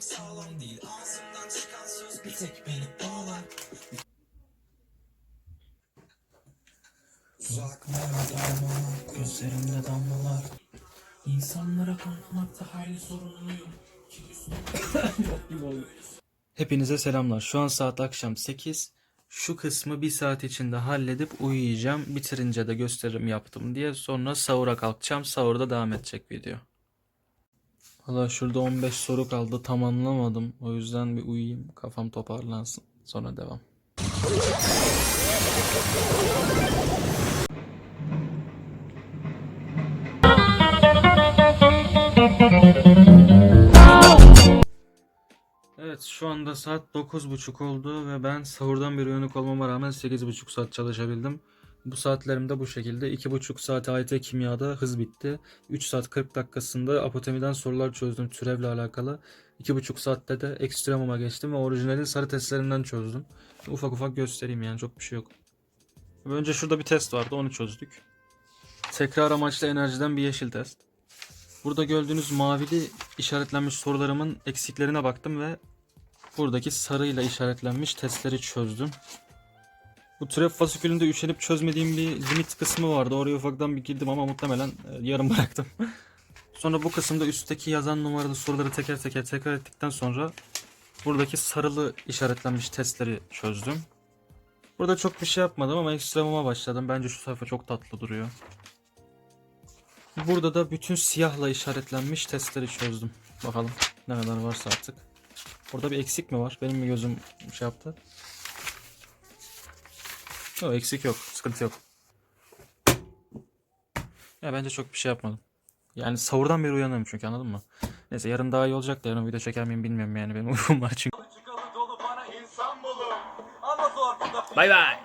sağlam değil Ağzımdan çıkan söz bir tek beni bağlar Uzak damlalar Gözlerimde damlalar İnsanlara konmakta hayli sorumluyum Hepinize selamlar. Şu an saat akşam 8. Şu kısmı bir saat içinde halledip uyuyacağım. Bitirince de gösterim yaptım diye. Sonra sahura kalkacağım. Sahurda devam edecek video. Valla şurada 15 soru kaldı. Tam anlamadım. O yüzden bir uyuyayım. Kafam toparlansın. Sonra devam. Evet şu anda saat 9.30 oldu ve ben sahurdan bir uyanık olmama rağmen 8.5 saat çalışabildim. Bu saatlerimde bu şekilde 2.5 saat AYT kimyada hız bitti. 3 saat 40 dakikasında apotemiden sorular çözdüm türevle alakalı. 2.5 saatte de ekstremuma geçtim ve orijinalin sarı testlerinden çözdüm. Ufak ufak göstereyim yani çok bir şey yok. Önce şurada bir test vardı onu çözdük. Tekrar amaçlı enerjiden bir yeşil test. Burada gördüğünüz mavili işaretlenmiş sorularımın eksiklerine baktım ve buradaki sarıyla işaretlenmiş testleri çözdüm. Bu türev fasikülünde üşenip çözmediğim bir limit kısmı vardı. Oraya ufaktan bir girdim ama muhtemelen e, yarım bıraktım. sonra bu kısımda üstteki yazan numaralı soruları teker teker tekrar ettikten sonra buradaki sarılı işaretlenmiş testleri çözdüm. Burada çok bir şey yapmadım ama ekstremuma başladım. Bence şu sayfa çok tatlı duruyor. Burada da bütün siyahla işaretlenmiş testleri çözdüm. Bakalım ne kadar varsa artık. Orada bir eksik mi var? Benim mi gözüm şey yaptı? Yok eksik yok. Sıkıntı yok. Ya bence çok bir şey yapmadım. Yani sahurdan beri uyanıyorum çünkü anladın mı? Neyse yarın daha iyi olacak da yarın video çeker miyim bilmiyorum yani benim uykum var çünkü. Bay bay.